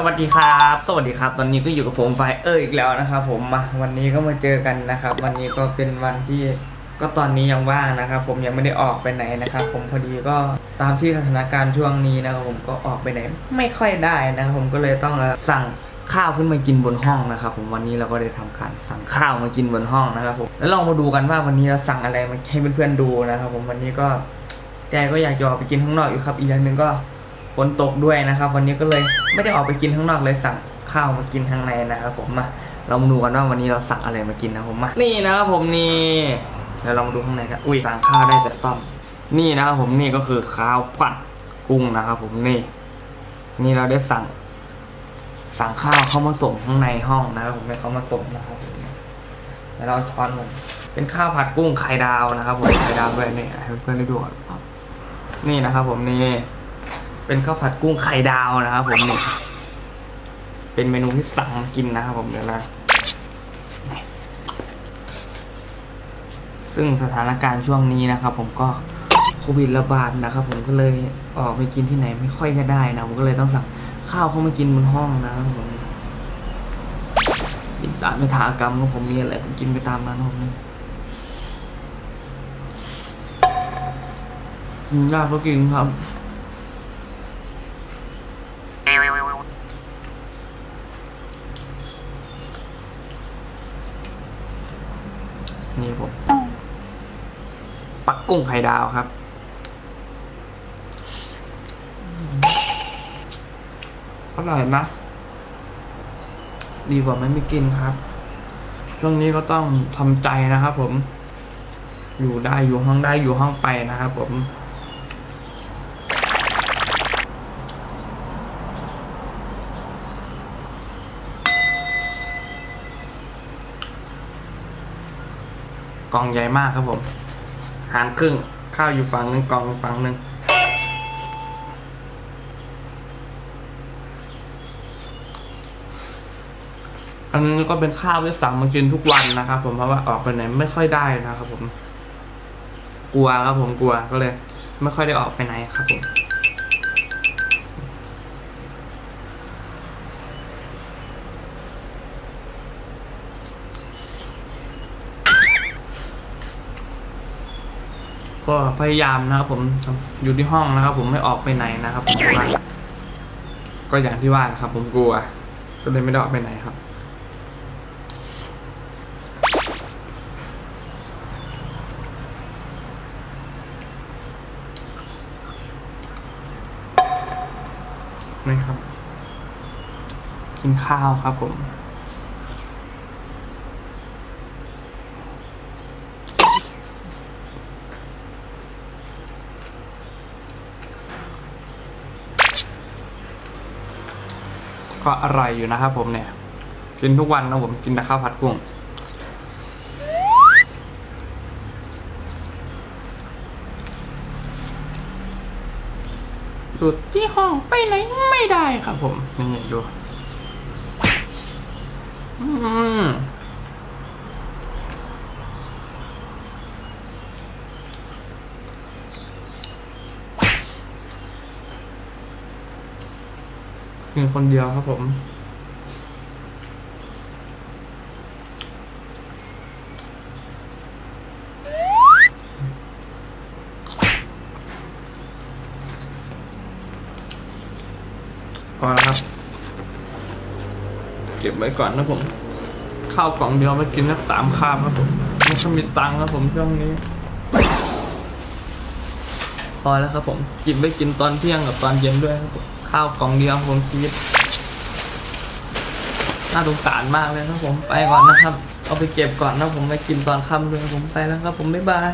สวัสดีครับ สวัสดีครับ ตอนนี้ก็อยู่กับผมไฟเอออีกแล้วนะครับผมมาวันนี้ก็มาเจอกันนะครับ วันนี้ก็เป็นวันที่ก็ตอนนี้ยังว่างนะครับ ผมยังไม่ได้ออกไปไหนนะครับ ผมพอดีก็ตามที่สถานการณ์ช่วงนี้นะครับผมก็ออกไปไหน ไม่ค่อยได้นะครับผมก็เลยต้องสั่งข้าวขึ้นมากินบนห้องนะครับ ผมวันนี้เราก็ได้ทำการสั่งข้าวมากินบนห้องนะครับผมแล้วลองมาดูกันว่าวันนี้เราสั่งอะไรมาให้เพื่อนๆดูนะครับ ผมวันนี้ก็ใจก็อยากจะออกไปกินข้างนอกอยู่ครับ อีกอย่างหนึ่งก็ ฝนตกด้วยนะครับ วันนี้ก็เลยไม่ได้ออกไปกินข้างนอกเลยสั่งข้าวมากินข้างในนะครับผมมาเรามาดูกันว่าวันนี้เราสั่งอะไรมากินนะผมมานี่นะครับผมนี่เดี๋ยวเรามาดูข้างในกันอุ้ยสั่งข้าวได้แต่ซ่อม นี่นะครับผมนี่ก็คือข้าวผัดกุ้งนะครับผมนี่ นี่เราได้สั่ง สั่งข้าวเข้ามาส่งข้างในห้องนะครับผมให้เขามาส่งนะครับผมแล้วเราช้อนผมเป็นข้าวผัดกุ้งไข่ดาวนะครับผมไข่ดาวด้วยนี่ให้เพื่อนๆได้ดูก่อนครับนี่นะครับผมนี่ เป็นข้าวผัดกุ้งไข่ดาวนะครับผมนี่เป็นเมนูที่สั่งกินนะครับผมเดี๋ยวนะซึ่งสถานการณ์ช่วงนี้นะครับ ผมก็โควิดระบาดนะครับ ผมก็เลยออกไปกินที่ไหนไม่ค่อยจะได้นะผมก็เลยต้องสั่งข้าวเข้ามากินบนห้องนะครับผมกินตามยถากรรมของผมมีอะไรผมกินไปตามนั้นผมนี่ยากก็กินครับ นี่ผมปักกุ้งไข่ดาวครับ อร่อยนะดีกว่าไม่มีกินครับ ช่วงนี้ก็ต้องทำใจนะครับผม อยู่ได้อยู่ห้องได้อยู่ห้องไปนะครับผม กล่องใหญ่มากครับผม หารครึ่งข้าวอยู่ฝั่งหนึ่งกล่องอยู่ฝั่งหนึ่งอันนี้ก็เป็นข้าวที่สั่งมากินทุกวันนะครับผมเพราะว่าออกไปไหนไม่ค่อยได้นะครับผม กลัวครับผมกลัวก็เลย ไม่ค่อยได้ออกไปไหนครับผม ก็พยายามนะครับผมอยู่ที่ห้องนะครับ ผมไม่ออกไปไหนนะครับผมว่าก็อย่างที่ว่านะครับ ผมกลัว ก็เลยไม่ได้ออกไปไหนครับ นี่ครับ กินข้าวครับผม ก็อร่อยอยู่นะครับผมเนี่ย กินทุกวันนะผมกินแต่ข้าวผัดกุ้งอยู่ที่ห้องไปไหนไม่ได้ครับผม นี่ดู อืม กินคนเดียวครับผม พอแล้วครับ เก็บไว้ก่อนนะผม ข้าวกล่องเดียวไปกินสักสามคาบครับผมไม่ค่อยมีตังค์ครับผมช่วงนี้ พอแล้วครับผม กินไปกินตอนเที่ยงกับตอนเย็นด้วยครับผม ข้าวกล่องเดียวผมชีวิตน่าสงสารมากเลยครับผมไปก่อนนะครับ เอาไปเก็บก่อนนะผมไปกินตอนค่ำเลยผมไปแล้วครับผมบ๊ายบาย